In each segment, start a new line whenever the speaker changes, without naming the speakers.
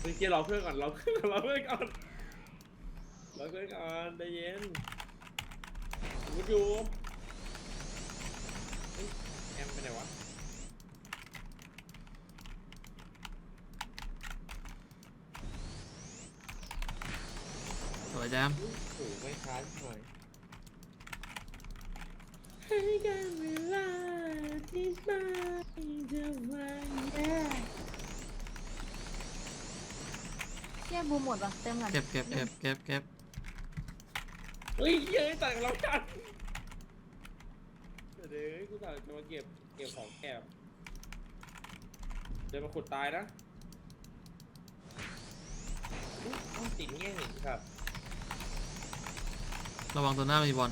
เมื่อกี้รอเพื่อนก่อนรอเพื่อนก่อนรอเพื่อนก่อนรอเพื่อนก่อนใจเย็นกูอยู่เฮ้ยแอมไปไหนวะ
สวยแจม
โอ้โหไม่ค้านหน่อยให้กันเวลาที่ไม่จะวันแย่
เชี่ยบูมหมดว่ะเติมก่อน
เก็บเก็บเก็บเก็บเก็บ
เฮ้ยเย้ยตัดกับเรากันเดี๋ยวเดี๋ยวกูตัดจะมาเก็บเก็บของแอบเดี๋ยวมาขุดตายนะอุ๊ยต้องติดเงี้ยหนึ่งครับ
ระวังตัวหน้ามีบอล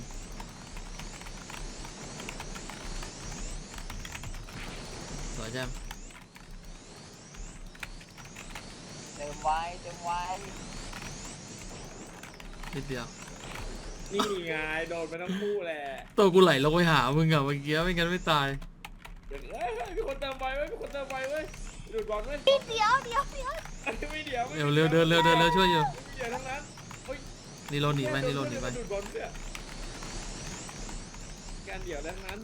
สวยแจม
เติมไว้เติมไว้
นิดเดียว
นี่ไงโดนไปทั้งคู่แหละ
ตัวกูไหลลงไปหามึงอะเมื่อกี้ไม่งั้นไม่ตาย
เดี๋ยวเอ้ยเฮ้ยมีคนเติมไปเว้ยมีคนเติมไปเว้ยดูดบอลเว้ย
เดี๋ยวเดี๋ยวเดี๋ยว
ไม่เดี๋ยวไม่
เร็วเร็วเดินเร็วเดินเร็วช่วยอยู่
ไม่เดี๋ยวทั้งนั้นเฮ้ย
นี่โลหนีไปนี่โลหนีไป
ดูดบอลเพื่อการเดี่ยวได้ทั้งนั้น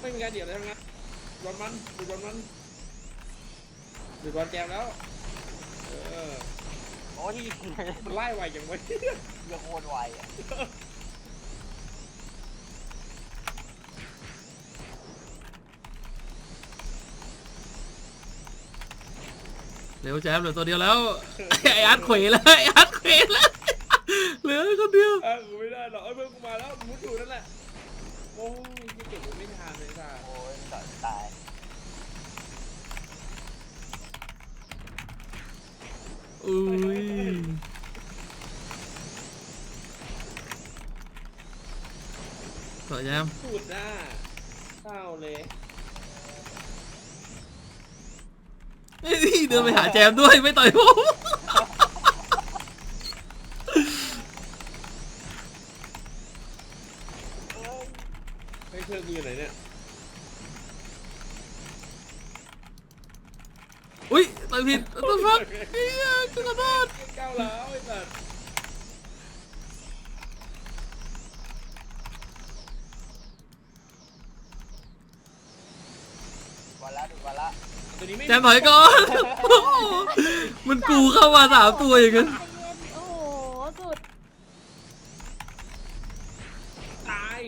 ไม่มีการเดี่ยวได้ทั้งนั้นบอลมันดูดบอลมัน ดูดบอลแจมแล้ว เออ
โอ้ย
มันไล่ไวอย่างไว
เรื่องโคตรไวอะ
เร็วแจมเหลือตัวเดียวแล้วไออาร์ตเขวแล้วไออาร์ตเขวแล้วเหลือคนเดียว
เออกูไม่ได้หรอกเอ้ยเพื่อนกูมาแล้วมุดอยู่นั่นแหละโอ้ยที่เก็บมันไม่ทันเลยจ้า
โอ้ยต่อยตาย
อุ้ยสวยแจม
สุดน่ะเศร้าเลย
เฮ้ยเดินไปหาแจมด้วยไม่ต่อยผม
เอ้ย
ให้เพื่อนกูอยู่ไหนเนี่ย
อุ้ยต่อยผิดตัวฟักเฮียขอโทษ
ก้าวแล้วไอ้สัตว์
มา แล้วดูมาแล้ว
ตัวนี้ไม่
แจมถอยก่อนโอ้โหมันกูเข้ามาสามตัวอย่างนั้น
ใจเย็นโอ้โห สุด
ตาย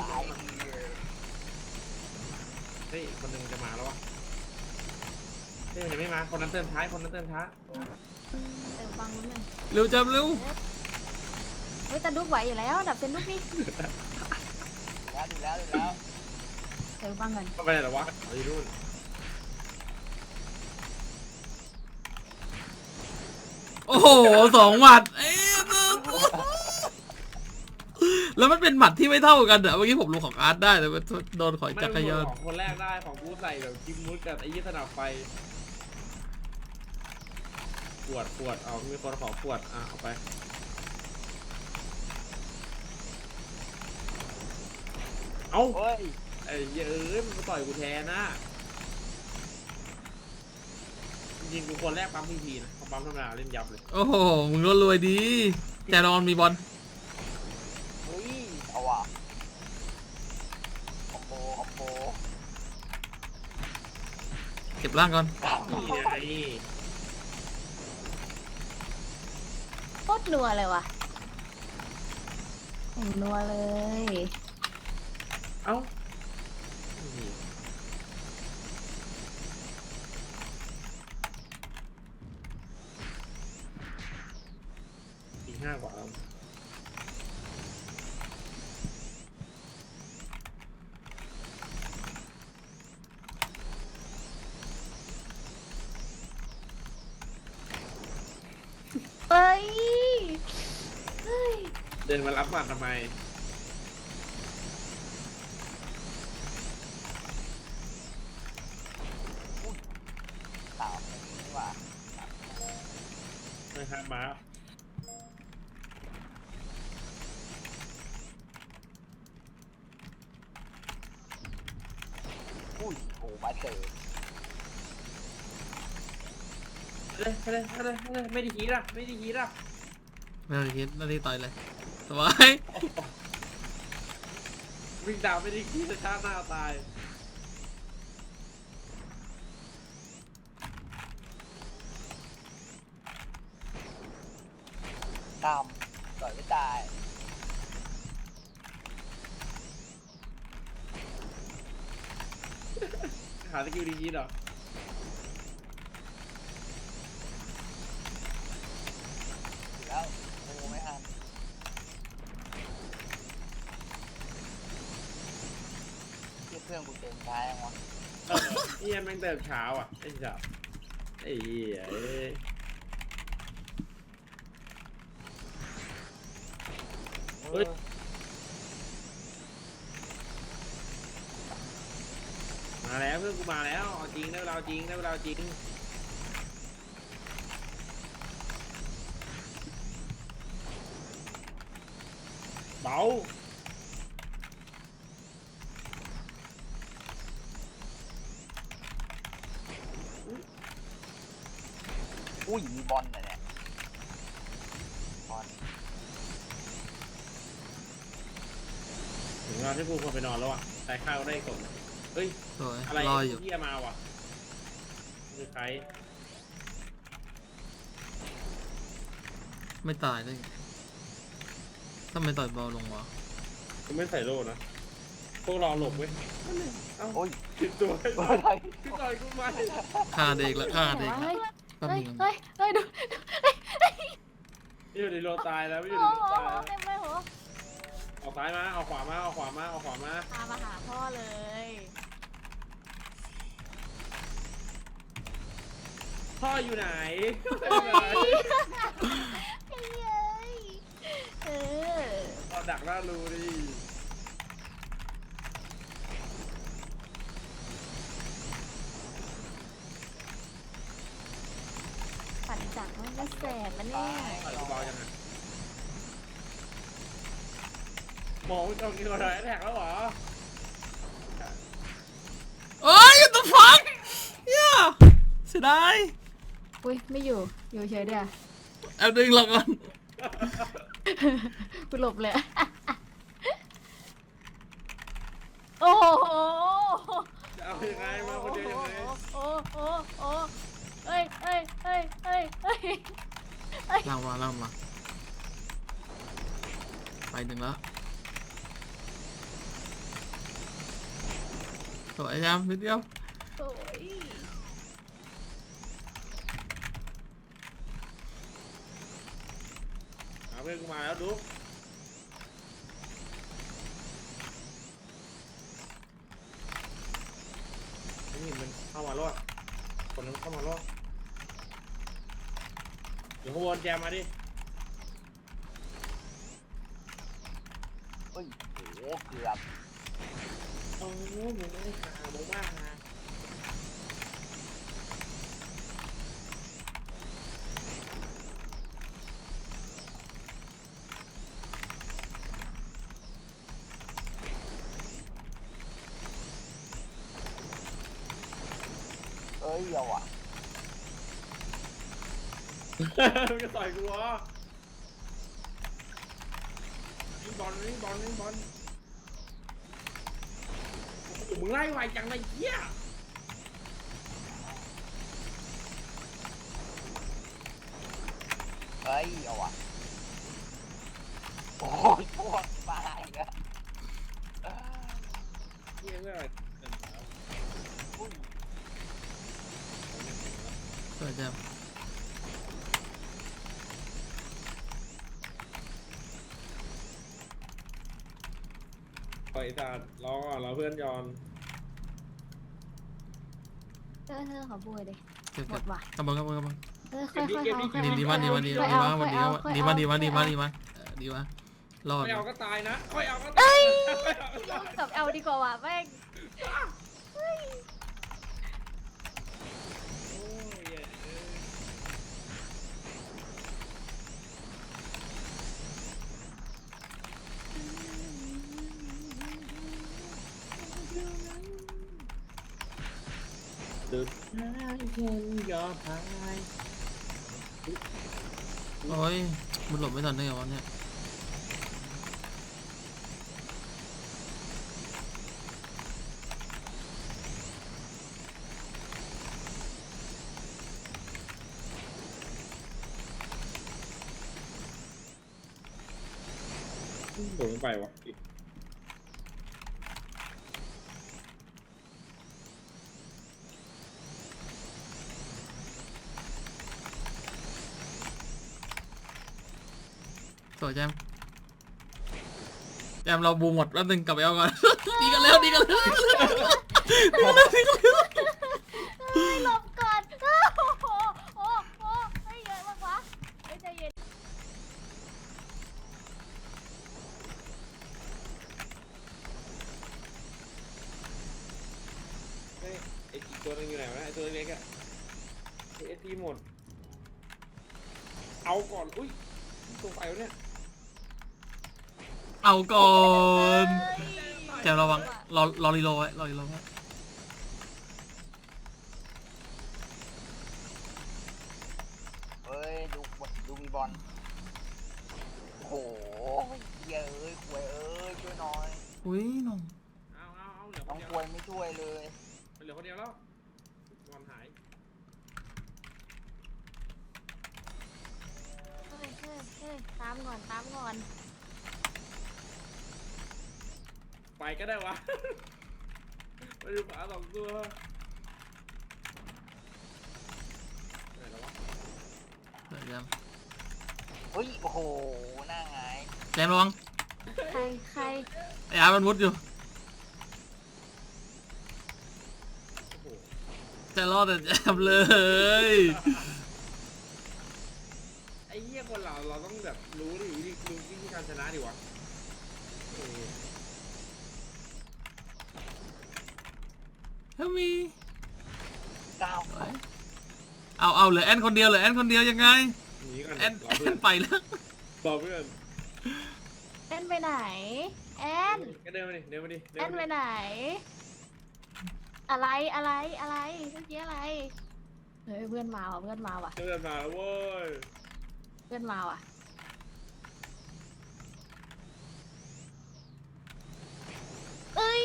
ตาย
เฮ้ยคนหนึ่งจะมาแล้ววะเฮ้ยยังไม่มา คนนั้นเติมท้าย คนนั้นเติมช้า
เติมฟังนิดนึง
เร็วแจมเร็ว
เฮ้ยแต่ดุกไหวอยู่แล้ว ดับเซนดุกนี่
แล้วดูแล้วดูแล้ว
เติมฟังก่อน
เข้าไปไหนเหรอวะเอาอยู่นู่น
โอ้โหสองหมัดเอ้ยแล้วมันเป็นหมัดที่ไม่เท่ากันอะเมื่อกี้ผมลงของอาร์ตได้แต่ว่าโดนขอยจักรยาน
ของคนแรกได้ของกูใส่แบบกิมมุดกับไอ้ยี่สนับไฟขวดขวดเอามีคนขอขวดอะเอาไปเอ้า
เฮ้ย
ไอ้เหี้ยเอ้ยมันมาต่อยกูแทนนะยิงกูคนแรกปั๊มพีพีนะพอปั๊มธรรมดาเล่นยับเลย
โอ้โห มึงก็รวยดีแจรอนมีบอล
เฮ้ยเอาว่ะคอมโบคอมโบ
เก็บร่างก่อน
นี่ไง
โคตรนัวเลยว่ะโอ้นัวเลย
เอ้าอีกห้ากว่าแล้ว
เฮ้ยเฮ้ย
เดินมารับบัตรทำไม
สามนี่หว่า
ไม่ครับมา
อุ้ยโหมาเจอ
เลยไปเลยเลยไปเลยไม่ได้ฮีดอะไม่ได้ฮีดอะ
ไม่ต้องคิดนาทีต่อยเลย สบาย
วิ่งดาวไม่ได้ฮีดแต่ชาติหน้าตาย
ตามต่อยไม่ตาย
หาสกิลดีฮีดเหรอ
อเฮี
ยแม่งเติมเช้าอะไอ้สัสไอ้เหี้ยเอ้ยเฮ้ยมาแล้วเพื่อนกูมาแล้วเอาจริงได้เวลาเอาจริงได้เวลาเอาจริงเบา
อุ้ยมีบอลเลยเนี่ยบอล
ถึงเวลาที่กูควรไปนอนแล้วอ่ะแต่ข้าวได้กดเฮ้ย
สวย
อะไร
รออยู่
เฮียมาว่ะคือใคร
ไม่ตายได้ไงถ้าไม่ต่อยเบาลงวะ
กูไม่ใส่โล่นะ พวกรอหลบเว้ยเอ้า
โอ้ย
ผิดตัว
โอ้ยอะไร
พี่ต่อยกูมา
ฆ่าเด็กแล้วฆ่าเด็ก
เฮ้
แล้ว
ย
แป๊บ
เฮ้ย
นึง
เฮ้ยเฮ้ยดู
ไม่อยู่ในโลตายแล้วไม่อ
โอ้
ยู่ใน
โห
โลตายแล้ว
เต็มเลยโห
ออกซ้ายมาออกขวามาออกขวามาออกขวามา
พามาหาพ่อเลย
พ่ออยู่ไหน
เฮ้ยไอ้เย้ยเออ
เอาดักหน้ารูดิ
ปั่นจักรมันก็แสบมันเนี่ย
ต่อยกูเบาจังอะ มองตรงนี้ก่อนเลยแท็กแล้วเหรอ
โอ้ย what the fuck เหี้ยเสียดาย
อุ้ยไม่อยู่ อยู่เฉยเดียว
เอาดึงหลบก่อน
กูหลบเลย โอ้โห
จะเอายังไงมาคนเดียวยังไง
โอ้โหโอ้โหเอ้ยเอ้ยเอ้ยเอ้ยเอ้ย
ล่างมาล่างมา ไปหนึ่งแล้วส วยยามนิดเดียว
โอ้ย
เอาเพื่อนกูมาแล้วดูนี่มันเข้ามารอดคนนั้นเข้ามารอดเดี๋ยวขบวนแจมมาดิ
เฮ้ยโอ้โหเกือบ
โอ้โหมึงไม่ได้ขามึงบ้านะ
เอ้ยเอาว่ะ
มึงจะต่อยกูเหรอยิงบอลยิงบอลยิงบอล มึงไล่ไวจังเลยเหี้ย
เอ้ยเอาว่ะโอ้ยพวกมาอีกแล้ว
เหี้ยเมื่อไหร่เดินเท้า
อุ้ย
สวยจัง
ปล่อยสัตว์รอก่อนรอเพื่อนยอน
เออเธอขอบุยดิ
เก็บ
หม
เก็บ
ดว่ะ
กำบังกำบังกำบัง
เออค่อยๆเอาค่อยๆ
ดีดีมากดีมากดี
ค่อย
ดี
ๆ
มาก
ค่อยๆ
ดี
เอา
มาก
ค่อยๆ
ดีมากดีมากดีมาก
เอ
ดีมากเออดีมากรอด
ไม่เอาก็ตายนะค่อยเอาก็ตา
เอ้
ย
ยกับเอลดีกว่าว่ะแม่ง
สุดท้ายฉันยอมแพ้
โอ้ยมันหลบไม่ทันได้ไงวะเนี่ย
โดดลงไปวะอีก
สวยแจมแจมเราบูมหมดแล้วหนึงกลับไปเอาก่อน ดีกันแล้วดีกันแล้ว
เฮ้ยหลบก่อนโอ้โหโอ้โหไม่เยอะมากวะเฮ้ยใจเย็น
เฮ้ยไอ้อีกตัวนึงอยู่ไหนวะนะไอ้ตัวเล็กๆอะไอ้เอทีหมด เอาก่อน อุ้ยตัวไฟวะเนี่ย
เอาก่อน
เฮ้ย
แจมระวัง รอรอรีโหลดไว้รอรีโหลดไว้
เฮ้ยดูดูมีบอลโอ้โหเหี้ยเอ้ยควยเอ้ยช่วยหน่อย
อุ้ยน้อง
เอาเอาเอาเหลือค
น้อนง
เดีย
คววยไม่ช่วยเลย
เหลือคนเดียวแล้วบอลหาย
เฮ้ยเฮ้ยเฮ้ยตามก่อนตามก่อน
ไปก็ได้วะ ไปดูฝาสองตัวไหนแล้ววะ
สวยแจม
เฮ้ยโอ้โหหน้าหงาย
แจมระวัง
ใครใคร
ไอ้อาร์ตมันมุดอยู่
โอ้โห
จะรอดแต่แจมเลย
ไอ้เหี้ยคนเราเราต้องแบบรู้ดิวิธีรู้วิธีการชนะดิวะเออ
เฮลมี
เก้า
เอาเอาเหลือแอนคนเดียวเหลือแอนคนเดียวยังไง
หนีกัน
แอน
รอ
แอ
เพื่อน
นไปแล้ว
รอเพื่อน
แอนไปไหน แอน
ก็เดินมาดิเดินมาดิเดิ
แอนน
มา
ไป
ดิ
ไหน อะไรอะไรอะไรเมื่อกี้อะไร เฮ้ยเพื่อนมาว่ะเพื่อนมาว่ะ
เดินมาแล้วเว้ย
เพื่อนมาว่ะ เอ้ย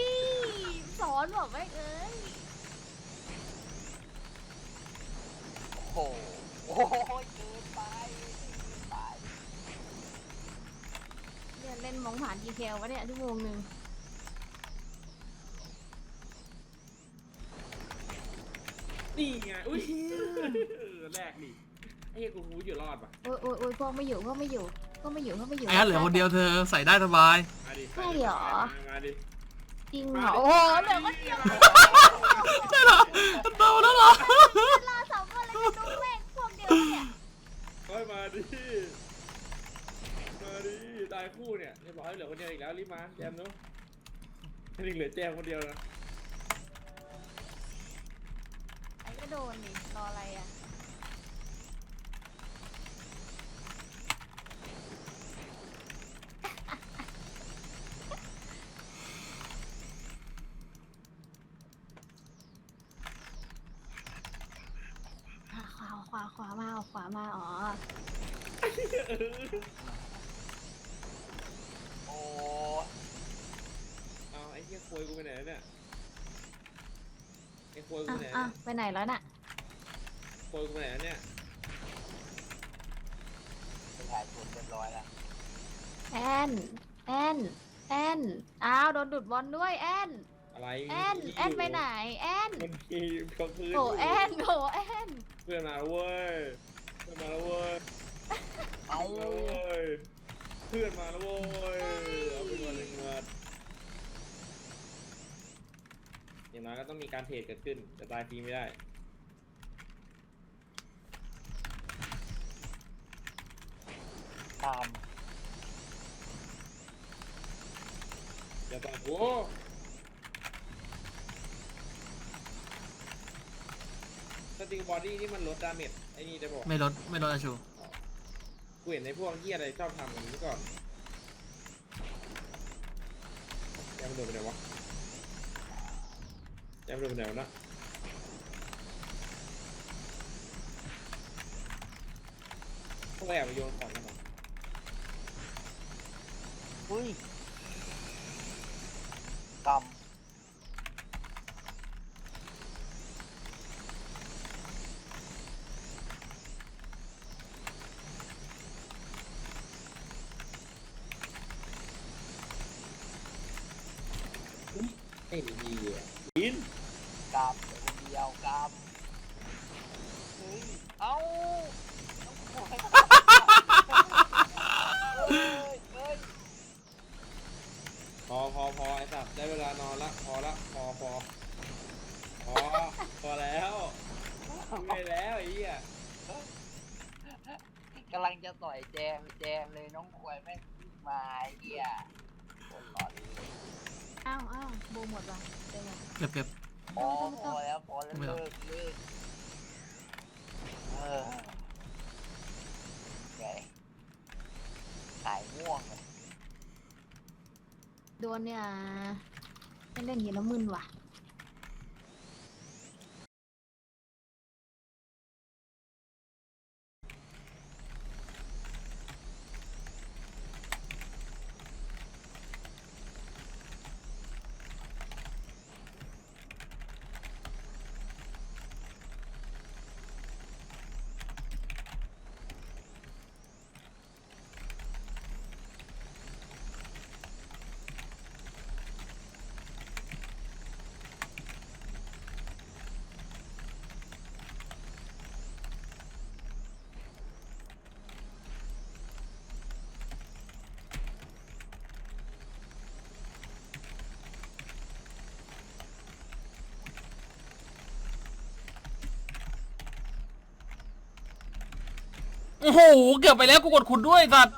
สอนบอกไม่เอ้ย
โอ้โหโอ้โหเกินไปเกินไป
เนี่ยเล่นมองผ่านดีเทลวะเนี่ยชั่วโมงหนึ่ง
นี่ไง อุ้ยเออแรกดิไอ้เหี้ยกูรู้อยู่รอดปะ
โอ้ยโอ้ยโอ้ยพวกไม่อยู่พวกไม่อยู่พวกไม่อยู่พวกไม่อยู่
ไอ้อาร์ตเหลือคนเดียวเธอใส่ได้สบาย
มาดิ
ใช่เหรอ
มามาดิ
จ ริงเหรอ โอ้โหเหลือคนเดียว
ใช่เหรอมันโตแล้วเหรอ
เวลาสองคนเลยจะดูแม่งพวกเดียวเนี่ย
เฮ้ยมาดิ มาดิ ตายคู่เนี่ยเรียบร้อยเหลือคนเดียวอีกแล้วรีบมาแจมเนาะนี่เหลือแจมคนเดียวนะ
ไอ้ก็โดนดิรออะไรอะ ขวาขวาขวามาขวามา อ๋อ
โอ้
เอาไอ้เหี้ยโควยกูไปไหนแล้วเนี่ยไอ้โควยกู
อะ
ไปไหน
อะ
เนี่ย
ไปไหนแล้วน่ะ
โควยกูไปไหนแล้วเนี่ย
ไปถ่ายชุดเรียบร้อยแล้ว
แอน แอน แอน อ้าวโดนดูดบอลด้วยแอน
อะไร
แอน แอนไปไหน แอน
มันมีกองคืน
โหแอนโหแอน
เพื่อนมาแล้วเว้ยเพื่อนมาแล้วเว้ย
เอ้า
มาแล้วเว้ยเพื่อนมาแล้วเว้ยเอาไปก่อนเลยเงินอย่างน้อยก็ต้องมีการเทรดเกิดขึ้นจะตายฟรีไม่ได้
ตาม
อย่าตายโอ้สติงบอดี้นี่มันลดดาเมจไอ้นี่ได้บอก
ไม่ลดไม่ลดอาชู
กูเห็นในพวกที่อะไรชอบทำแบบนี้ก่อนแกมันโดนไปไหนวะแกมันโดนไปไหนวะนะต้องแอบไปโยนของกันหรอ
อุ้ยก
ไอ้ดีอะอินำ
กำเดี๋ยวคนเดียวกำเฮ้ยเอ้าน้องควายเฮ้ยเฮ้ย
พอพอพอไอ้สัตว์ได้เวลานอนละพอละพอพอพอพอแล้วไม่แล้วไอ้เหี้ย
กำลังจะต่อยแจมแจมเลยน้องควายแม่งวิ่งมาไอ้เหี้ยคนหลอนเลย
อ้าวอ้าวโบหมดว่ะเดี๋ยวก่อน
เก็บเก็บ
พอพอแล้วพอแล้ว
ไม่เอา
เลิกเลิกเออไงหายง่วงเลย
โดนเนี่ยเล่นเล่นอย่างนี้แล้วมึนว่ะ
โอ้โห เกือบไปแล้วกูกดขุดด้วยสัตว์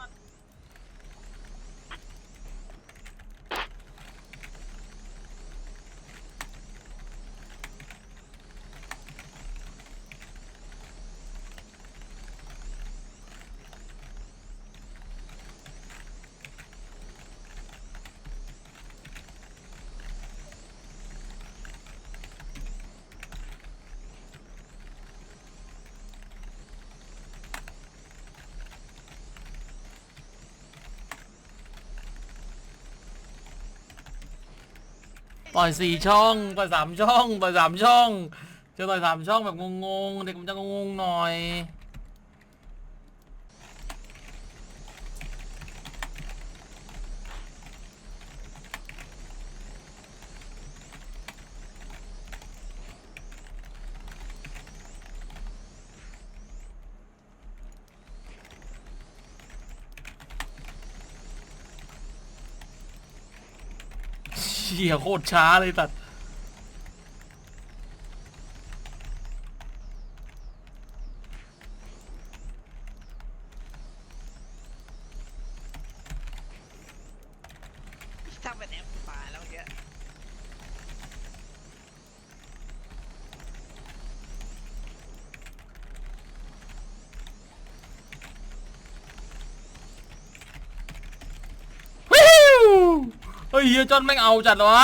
ต่อยสี่ช่องต่อยสามช่องต่อยสามช่อง เจอต่อยสามช่องแบบงงๆเด็กมันจะงงๆหน่อย เชี่ยโคตรช้าเลยตัด
ถ้าเป็นแอปตายแล้วเมื่อกี้
วิว เฮ้ยเฮียจอนแม่งเอาจัดวะ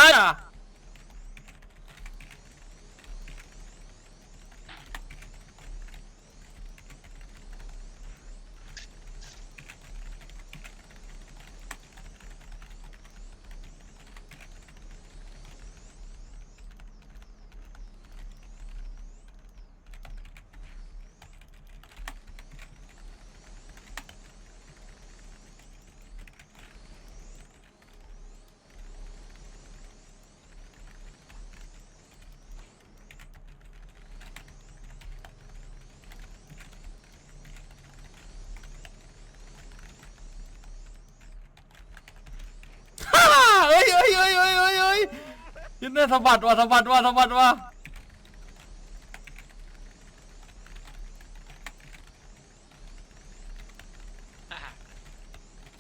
ยัสะบัดว่ะสะบัดว่ะสะบัดว่ะ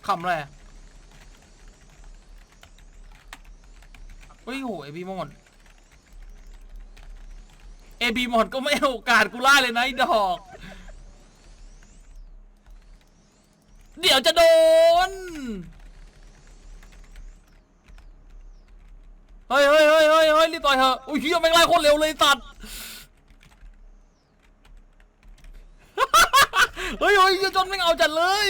ขำอะไรอะเฮ้ยโหเอบีหมดเอบีหมดก็ไม่ให้โอกาสกูไล่เลยนะไอ้ดอก เดี๋ยวจะโดน ฮ้ยเฮ้ยเฮ้ยเฮ้ยเฮ้ยรีบต่อยเถอะอุ้ยเฮียแม่งไล่โคตรเร็วเลยสัตว์เฮ้ยเฮ้ยจนไม่งเอาจัดเลย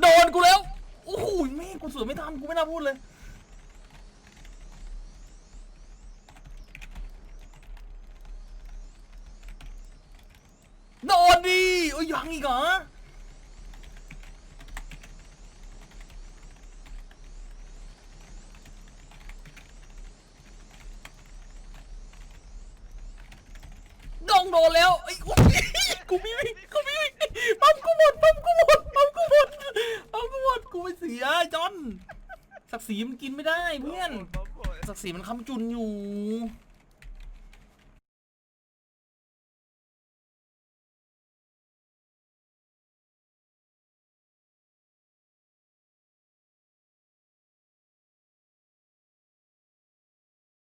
โดนกูแล้วโอ้โหแม่งกูสวนไม่ทันกูไม่น่าพูดเลย โดนดิโอ้ยยังอีกเหรอดองโดนแล้วไอ้ยกูกูมีวิ่งกูมีวิ่งปั๊มกูหมดปั๊มกูหมดปั๊มกูหมดปั๊มกูหมดกูไปเสียจอนศักดิ์ศรีมันกินไม่ได้เพื่อน ศักดิ์ศรีมันค้ำจุนอยู่